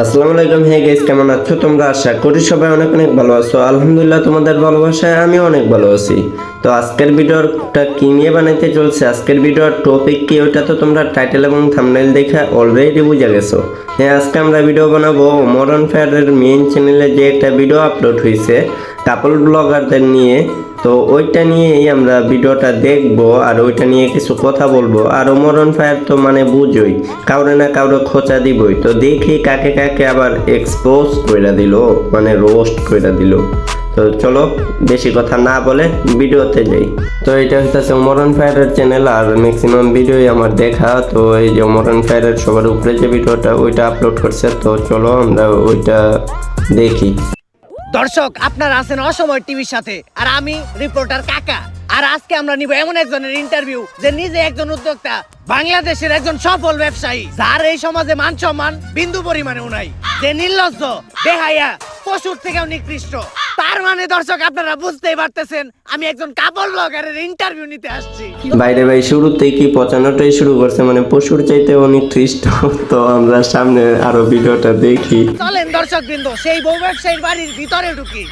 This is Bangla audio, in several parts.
আসসালামু আলাইকুম। হে গাইস কেমন আছো তোমরা? আশা করি সবাই অনেক অনেক ভালো আছো। আলহামদুলিল্লাহ তোমাদের ভালোবাসায় আমি অনেক ভালো আছি। তো আজকের ভিডিওটা কি নিয়ে বানাইতে চলছে? আজকের ভিডিওর টপিক কি ওটা তো তোমরা টাইটেল এবং থাম্বনেল দেখে অলরেডি বুঝে গেছো। হ্যাঁ আজকে আমরা ভিডিও বানাবো মডার্ন ফেয়ারের মেইন চ্যানেলে যে একটা ভিডিও আপলোড হয়েছে কাপল ব্লগারদের নিয়ে। তো ওইটা নিয়েই আমরা ভিডিওটা দেখব আর ওইটা নিয়ে কিছু কথা বলব। আর মরণ ফায়ার তো মানে বুঝোই, কাউরে না কাউরে খোঁচা দিবই। তো দেখি কাকে কাকে আবার এক্সপোজ কইরা দিল মানে রোস্ট কইরা দিল। তো চলো, বেশি কথা না বলে ভিডিওতে যাই। তো এটা হচ্ছে মরণ ফায়ারের চ্যানেল আর ম্যাক্সিমাম ভিডিওই আমার দেখা। তো এই যে মরণ ফায়ারের সবার উপরে যে ভিডিওটা, ওইটা আপলোড করছে। তো চলো আমরা ওইটা দেখি। দর্শক, আপনারা আছেন অসময় টিভির সাথে, আর আমি রিপোর্টার কাকা। আর আজকে আমরা নিব এমন একজনের ইন্টারভিউ যে নিজে একজন উদ্যোক্তা, বাংলাদেশের একজন সফল ব্যবসায়ী, যার এই সমাজে মান সম্মান বিন্দু পরিমাণেও নাই। যে নির্লজ্জ বেহাইয়া পশুর থেকেও নিকৃষ্ট। তার মানে দর্শক আপনারা বুঝতেই পারতেছেন আমি একজন কাপড় ব্লগারের ইন্টারভিউ নিতে আসছি। বাইরে ভাই শুরুতেই কি পচানোটাই শুরু করছে? মানে পশুর চাইতে অনেক খ্রিস্ট তো আমরা সামনে আরও ভিডিওটা দেখি। চলেন দর্শক বৃন্দ সেই বউ ব্যবসায়ীর বাড়ির ভিতরে ঢুকি।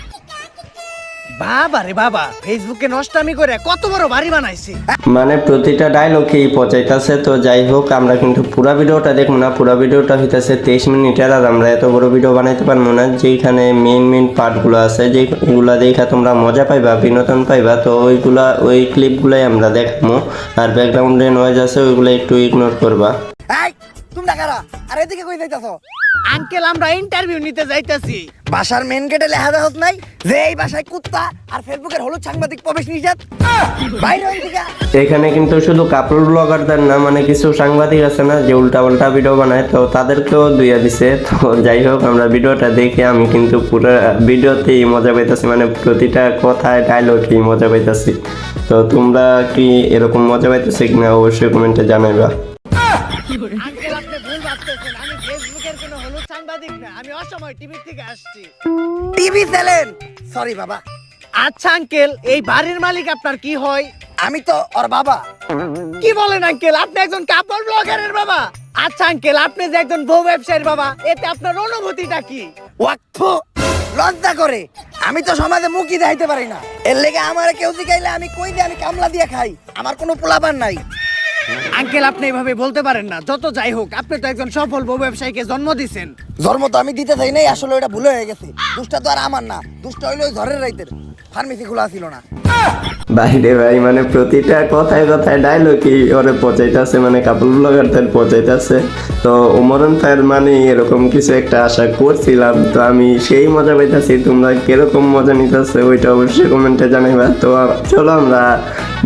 বাবা রে বাবা ফেসবুকে নষ্টামি করে কত বড় বাড়ি বানাইছি। মানে প্রতিটা ডায়লগেই পচাইতেছে তো যাই হোক আমরা কিন্তু পুরা ভিডিওটা দেখব না। পুরা ভিডিওটা হইতেছে তেইশ মিনিটের আর আমরা এত বড় ভিডিও বানাইতে পারব না যেখানে মেইন মেইন পার্টগুলো আছে যেগুলা দেখা তোমরা মজা পাইবা বিনোদন পাইবা তো ওইগুলা ওই ক্লিপগুলাই আমরা দেখব। আর ব্যাকগ্রাউন্ডে নয়েজ আছে ওইগুলো একটু ইগনোর করবা। কারা? আর এদিকে কই যাইতাছো? আঙ্কেল আমরা ইন্টারভিউ নিতে যাইতেছি। বাসার মেন গেটে লেখা দেখাস নাই? যে এই বাসায় কুত্তা আর ফেসবুকের হলুদ সাংবাদিক প্রবেশ নিষেধ। বাইরে এখানে কিন্তু শুধু কাপড় ব্লগারদের না মানে কিছু সাংবাদিক আছে না যে উল্টা পাল্টা ভিডিও বানায় তো তাদেরকেও দুইয়া দিছে। তো যাই হোক আমরা ভিডিওটা দেখে আমি কিন্তু পুরো ভিডিওতেই মজা পাইতেছি মানে প্রতিটা কথায় ডায়লগেই মজা পাইতেছি। তো তোমরা কি এরকম মজা পাইতেছে কিনা অবশ্যই কমেন্টে জানাইবা। ভুল ভাবতেছেন আমি ফেসবুকের কোনো হলুদ সাংবাদিক না আমি অসময় টিভি থেকে আসছি। টিভি চ্যানেল সরি বাবা। আচ্ছা আঙ্কেল এই বাড়ির মালিক আপনার কি হয়? আমি তো ওর বাবা। কি বলেন আঙ্কেল? আপনি একজন কাপড় ব্লগারের বাবা। আচ্ছা আঙ্কেল আপনি যে একজন বউ ব্যবসায়ীর বাবা এতে আপনার অনুভূতিটা কি? ওয়াক্ফ লজ্জা করে। আমি তো সমাজে মুখই দেখাইতে পারি না। এর লেগে আমার কেউ জিগাইলে আমি কই দিয়ে আমি কামলা দিয়ে খাই? আমার কোনো পোলাপান নাই। আঙ্কেল আপনি এভাবে বলতে পারেন না। যত যাই হোক আপনি তো একজন সফল বউ ব্যবসায়ীকে জন্ম দিছেন। জন্ম তো আমি দিতে চাই নাই আসলে ওটা ভুল হয়ে গেছে। দুষ্টা তো আর আমার না। দুষ্টা হইল ওই ঝড়ের রাইতের। ফার্মেসি খোলা ছিল না। বাইরে ভাই মানে প্রতিটা কথায় কথায় ডায়লগই ওরে পচাইতেছে মানে কাপড় ব্লগারদের পচাইতেছে। তো ওমরন ফায়ার মানে এরকম কিছু একটা আশা করছিলাম। তো আমি সেই মজা পাইতেছি তোমরা কীরকম মজা নিতেছে ওইটা অবশ্যই কমেন্টে জানাইবা। তো চলো আমরা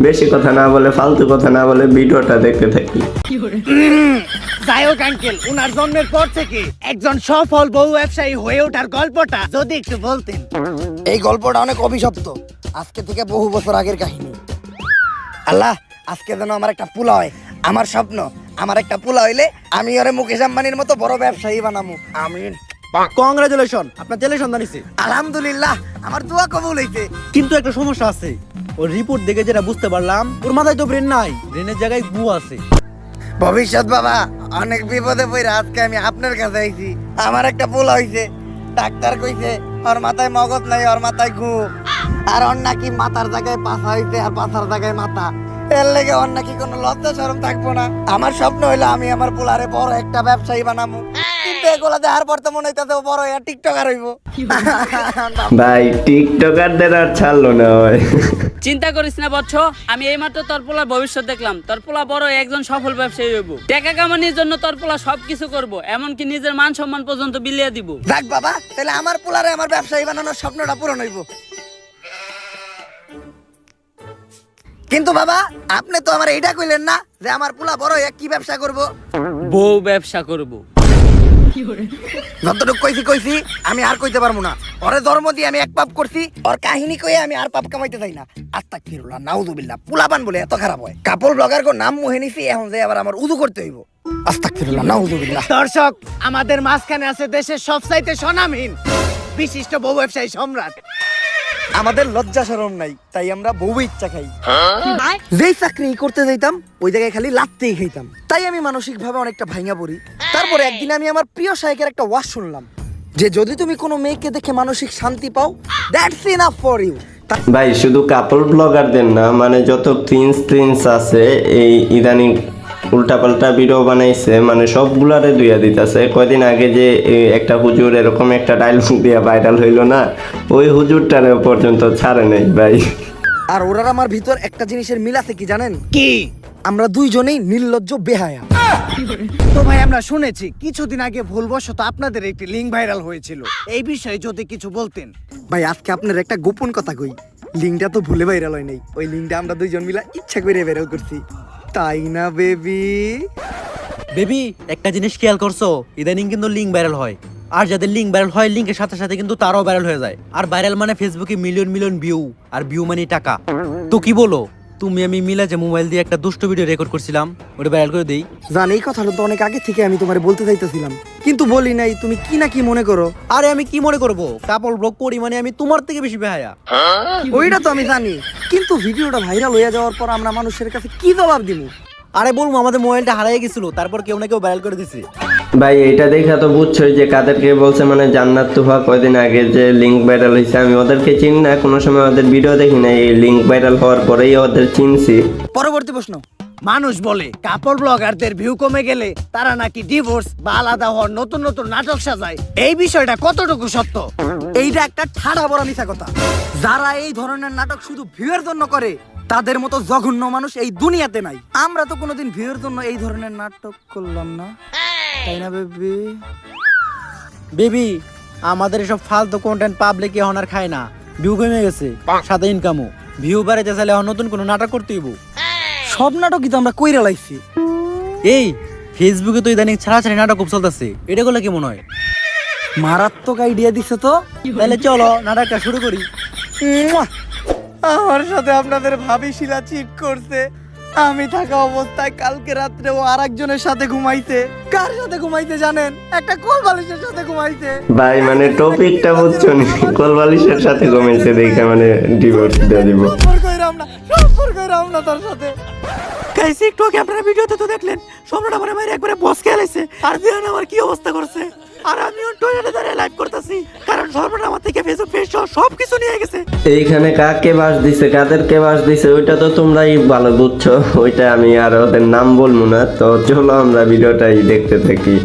বেশি কথা না বলে ফালতু কথা না বলে ভিডিওটা দেখতে থাকি। যাই হোক আঙ্কেল উনার জন্মের পর থেকে একজন সফল বউ ব্যবসায়ী হয়ে ওঠার গল্পটা যদি একটু বলতেন। এই গল্পটা অনেক অভিশপ্ত। আজকে থেকে বহু বছর আগের কাহিনী। আল্লাহ আজকে যেন আমার একটা পোলা হয়। আমার স্বপ্ন আমার একটা পোলা হইলে আমি ওরে মুকেশ আম্বানির মতো বড় ব্যবসায়ী বানামু। আমিন। কংগ্রাচুলেশন আপনার তেলে সন্ধান আলহামদুলিল্লাহ আমার দোয়া কবুল হইছে। কিন্তু একটা সমস্যা আছে। ওর রিপোর্ট দেখে যেটা বুঝতে পারলাম, ওর মাথায় তো ব্রেন নাই। ব্রেনের জায়গায় গু আছে। ভবিষ্যৎ বাবা, অনেক বিপদে পড়ে আজকে আমি আপনার কাছে আইছি। আমার একটা পোলা হইছে। ডাক্তার কইছে, ওর মাথায় মগজ নাই, ওর মাথায় ঘু আর ওর নাকি মাথার জায়গায় পাছা হইছে আর পাছার জায়গায় মাথা। এর লেগে ওর নাকি কোনো লজ্জা শরম থাকব না। আমার স্বপ্ন হইল আমি আমার পোলারে বড় একটা ব্যবসায়ী কিন্তু এগুলা দেখার পর তো মনে হইতাছে বড় হইয়া টিকটকার হইব। ভাই টিকটকারদের আর ছাড়লো না ভাই। চিন্তা করিস না বচ্চ আমি এইমাত্র তোর পোলার ভবিষ্যৎ দেখলাম। তোর বড় একজন সফল ব্যবসায়ী হইব। টাকা কামানির জন্য তোর সবকিছু করব এমনকি নিজের মান সম্মান পর্যন্ত বিলিয়ে দিব। যাক বাবা তাহলে আমার পোলারে আমার ব্যবসায়ী বানানোর স্বপ্নটা পূরণ হইব। কিন্তু বাবা আপনি তো আমার এইটা কইলেন না যে আমার পোলা বড় হইয়া কি ব্যবসা করব? বউ ব্যবসা করব। যতটুকু কইছি কইছি আমি আর কইতে পারব না। ওরে ধর্ম দিয়ে আমি এক পাপ করছি ওর কাহিনী কইয়ে আমি আর পাপ কামাইতে চাই না। আস্তাক ফিরুল্লাহ নাউজুবিল্লাহ পোলাপান বলে এত খারাপ হয়। কাপড় ব্লগার কো নাম মুহে নিছি এখন যে আবার আমার উদু করতে হইব। আস্তাক ফিরুল্লাহ নাউজুবিল্লাহ। দর্শক আমাদের মাঝখানে আছে দেশের সবচাইতে স্বনামহীন বিশিষ্ট বউ ব্যবসায়ী সম্রাট। আমাদের লজ্জা শরম নাই তাই আমরা বউ ইচ্ছা খাই। যেই চাকরি করতে যাইতাম ওই জায়গায় খালি লাত্তেই খাইতাম। তাই আমি মানসিক ভাবে অনেকটা ভাঙা পড়ি। তারপরে একদিন আমি আমার প্রিয় শায়কের একটা ওয়াজ শুনলাম যে যদি তুমি কোনো মেয়েকে দেখে মানসিক শান্তি পাও দ্যাটস ইনাফ ফর ইউ ভাই শুধু কাপল ব্লগারদের না মানে যত প্রিন্স প্রিন্স আছে এই ইদানিং উল্টাপাল্টা ভিডিও বানাইছে মানে সবগুলারে দুইয়া দিতেছে। কয়দিন আগে যে একটা হুজুর এরকম একটা ডায়লগ দিয়া ভাইরাল হইল না ওই হুজুরটারে পর্যন্ত ছাড়ে নাই ভাই। আর ওরার আমার ভিতর একটা জিনিসের মিল আছে কি জানেন? কি? আমরা দুইজনেই নির্লজ্জ বেহায়া। তো ভাই, আমরা শুনেছি, কিছুদিন আগে ভুলবশত আপনাদের একটি লিঙ্ক ভাইরাল হয়েছিল। এই বিষয়ে যদি কিছু বলতেন। ভাই, আজকে আপনার একটা গোপন কথা কই। লিঙ্কটা তো ভুলে ভাইরাল হয় নাই। ওই লিঙ্কটা আমরা দুইজন মিলা ইচ্ছা করে ভাইরাল করছি। তাই না, বেবি? বেবি, একটা জিনিস খেয়াল করছ। ইদানিং কিন্তু লিঙ্ক ভাইরাল হয়। আর যাদের লিঙ্ক ভাইরাল হয় লিঙ্কের সাথে সাথে কিন্তু তারাও ভাইরাল হয়ে যায়। আর ভাইরাল মানে ফেসবুকে মিলিয়ন মিলিয়ন ভিউ আর ভিউ মানে টাকা। তো কি বলো? তুমি আমি মিলা যে মোবাইল দিয়ে একটা দুষ্ট ভিডিও রেকর্ড করছিলাম ওটা ভাইরাল করে দেই। জান এই কথাটা তো অনেক আগে থেকে আমি তোমার বলতে চাইতেছিলাম। কিন্তু বলি নাই তুমি কি না কি মনে করো? আরে আমি কি মনে করব? কাপড় ব্লগ করি মানে আমি তোমার থেকে বেশি বেহায়া। ওইটা তো আমি জানি। কিন্তু ভিডিওটা ভাইরাল হয়ে যাওয়ার পর আমরা মানুষের কাছে কি জবাব দিব আরে বলব আমাদের মোবাইলটা হারিয়ে গেছিল তারপর কেউ না কেউ ভাইরাল করে দিছে। ভাই এটা দেখা তো বুঝছোই যে কাদেরকে বলছে মানে জান্নাত তুফা কয়দিন আগে যে লিঙ্ক ভাইরাল হয়েছে আমি ওদেরকে চিনি না, কোনো সময় ওদের ভিডিও দেখি না এই লিঙ্ক ভাইরাল হওয়ার পরেই ওদের চিনছি। পরবর্তী প্রশ্ন। মানুষ বলে কাপড় ব্লগারদের ভিউ কমে গেলে তারা নাকি ডিভোর্স বা আলাদা হওয়ার নতুন নতুন নাটক সাজায়। এই বিষয়টা কতটুকু সত্য? এইটা একটা ঠাড়া বড় মিথ্যা কথা। যারা এই ধরনের নাটক শুধু ভিউয়ের জন্য করে, তাদের মতো জঘন্য মানুষ এই দুনিয়াতে নাই। আমরা তো কোনোদিন ভিউয়ের জন্য এই ধরনের নাটক করলাম না। তাই না বেবি? বেবি আমাদের এসব ফালতু কন্টেন্ট পাবলিক এখন আর খায় না। ভিউ কমে গেছে সাথে ইনকামও ভিউ বাড়াইতে চাইলে এখন নতুন কোনো নাটক করতে হইব। সব নাটকই তো আমরা কইরা লাইছি। এই ফেসবুকে তো ইদানিং ছাড়া ছাড়া নাটক খুব চলতেছে। এটা গুলো কেমন হয়? মারাত্মক আইডিয়া দিছে তো। তাহলে চলো নাটকটা শুরু করি। আমার সাথে আপনাদের ভাবি শিলা চিট করছে। আমি থাকা অবস্থায় কালকে রাত্রে ও আরেকজনের সাথে ঘুমাইছে। কার সাথে ঘুমাইছে জানেন? একটা কোল বালিশের সাথে ঘুমাইছে। ভাই মানে টপিকটা বুঝছ নি? কোলবালিশের সাথে কমেছে দেখে মানে ডিভোর্স দিয়ে দিব। সম্পর্ক হইরাম না সম্পর্ক হইরাম না তার সাথে। গাইস একটু আপনারা ভিডিওতে তো দেখলেন সম্রাট আমার মায়ের একবারে বস খেলেছে আর বিয়ান আমার কি অবস্থা করছে? আর আমিও টয়লেটে দাঁড়িয়ে লাইভ করতেছি। কারণ আমার থেকে ফেসবুক পেজ সব কিছু নিয়ে গেছে। এইখানে কাকে বাস দিছে কাদেরকে বাস দিছে ওইটা তো তোমরাই ভালো বুঝছ। ওইটা আমি আর ওদের নাম বলব না। তো চলো আমরা ভিডিওটাই দেখতে থাকি।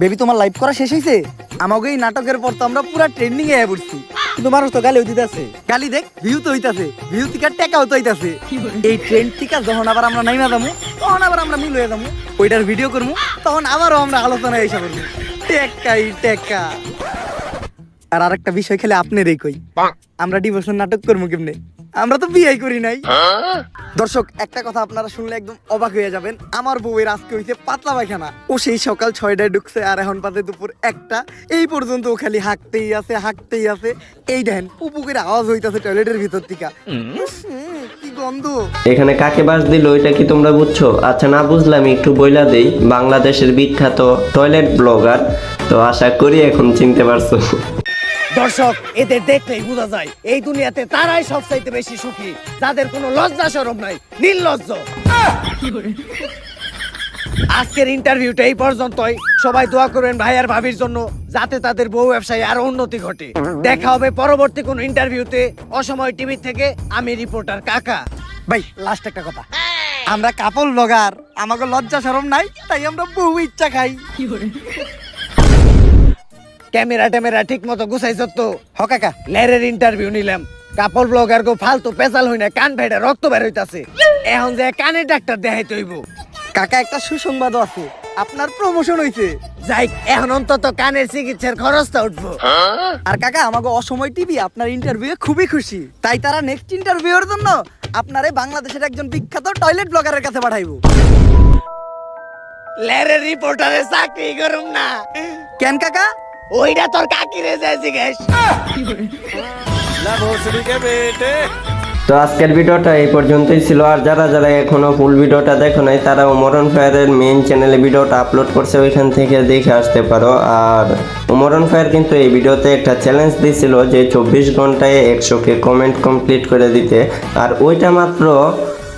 বেবি তোমার লাইভ করা শেষ হয়েছে আমাকে এই নাটকের পর তো আমরা পুরা ট্রেন্ডিং এ পড়ছি। কিন্তু মানুষ তো গালি দেখ ভিউ তো হইতাছে ভিউ থেকে টেকাও তো হইতাছে। এই ট্রেন্ড থেকে যখন আবার আমরা নাইমা যাব তখন আবার আমরা মিল হয়ে যাব ওইটার ভিডিও করব তখন আবারও আমরা আলোচনা এসে করব টেকাই টেকা। আর আরেকটা বিষয় খেলে আপনারই কই? আমরা ডিভোর্সের নাটক করব কেমনে? আমরা তো বিয়ে করি নাই। দর্শক একটা কথা আপনারা শুনলে একদম অবাক হয়ে যাবেন। আমার বউয়ের আজকে হইছে পাতলা পায়খানা। ও সেই সকাল ছয়টায় ঢুকছে আর এখন পাতে দুপুর একটা। এই পর্যন্ত ও খালি হাঁকতেই আছে হাঁকতেই আছে। এই দেখেন পুপু করে আওয়াজ হইতাছে টয়লেটের ভিতর থেকে। কি গন্ধ। এখানে কাকে বাস দিল ওইটা কি তোমরা বুঝছ? আচ্ছা না বুঝলাম একটু বইলা দেই। বাংলাদেশের বিখ্যাত টয়লেট ব্লগার তো আশা করি এখন চিনতে পারছ। দর্শক, এদের দেখলেই বোঝা যায়, এই দুনিয়াতে তারাই সবচাইতে বেশি সুখী, যাদের কোনো লজ্জা সরম নাই, নির্লজ্জ। আজকের ইন্টারভিউটা এই পর্যন্তই। সবাই দোয়া করবেন ভাই আর ভাবির জন্য, যাতে তাদের বউ ব্যবসায় আরও উন্নতি ঘটে। দেখা হবে পরবর্তী কোন ইন্টারভিউতে অসময় টিভি থেকে আমি রিপোর্টার কাকা। ভাই লাস্ট একটা কথা। আমরা কাপল ব্লগার আমাকে লজ্জা শরম নাই, তাই আমরা বহু ইচ্ছা খাই। ক্যামেরা ট্যামেরা ঠিক মতো গুছাইছ তো। হ কাকা লেরের ইন্টারভিউ নিলাম। কাপড় ব্লগার গো ফালতু পেশাল হই না কান ফেটে রক্ত বের হইতাছে। এখন যে কানের ডাক্তার দেখাইতে হইব। কাকা একটা সুসংবাদও আছে। আপনার প্রমোশন হইছে। যাই এখন অন্তত কানের চিকিৎসার খরচটা উঠবো। আর কাকা আমাকে অসময় টিভি আপনার ইন্টারভিউ খুবই খুশি। তাই তারা নেক্সট ইন্টারভিউর জন্য আপনারে বাংলাদেশের একজন বিখ্যাত টয়লেট ব্লগারের কাছে পাঠাইবো। লেরের রিপোর্টারে চাকরি করুম না। কেন কাকা? ওইটা তোর কাকি রে জিজ্ঞেস। তো আজকের ভিডিওটা এই পর্যন্তই ছিল। আর যারা যারা এখনও ফুল ভিডিওটা দেখো নাই তারা উমরন ফায়ারের মেইন চ্যানেলে ভিডিওটা আপলোড করছে, ওইখান থেকে দেখে আসতে পারো। আর উমরন ফায়ার কিন্তু এই ভিডিওতে একটা চ্যালেঞ্জ দিছিল যে চব্বিশ ঘন্টায় একশোকে কমেন্ট কমপ্লিট করে দিতে। আর ওইটা মাত্র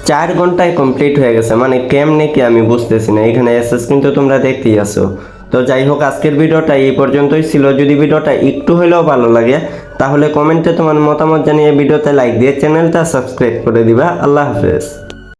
চার ঘন্টায় কমপ্লিট হয়ে গেছে। মানে কেমনে কি আমি বুঝতেছি না। এখানে এসএস কিন্তু তোমরা দেখতেই আছো। তো যাই হোক, আজকের ভিডিওটা এই পর্যন্তই ছিল। যদি ভিডিওটা একটু হলেও ভালো লাগে, তাহলে কমেন্টে তোমার মতামত জানিয়ে ভিডিওতে লাইক দিয়ে চ্যানেলটা সাবস্ক্রাইব করে দিবা। আল্লাহ হাফেজ।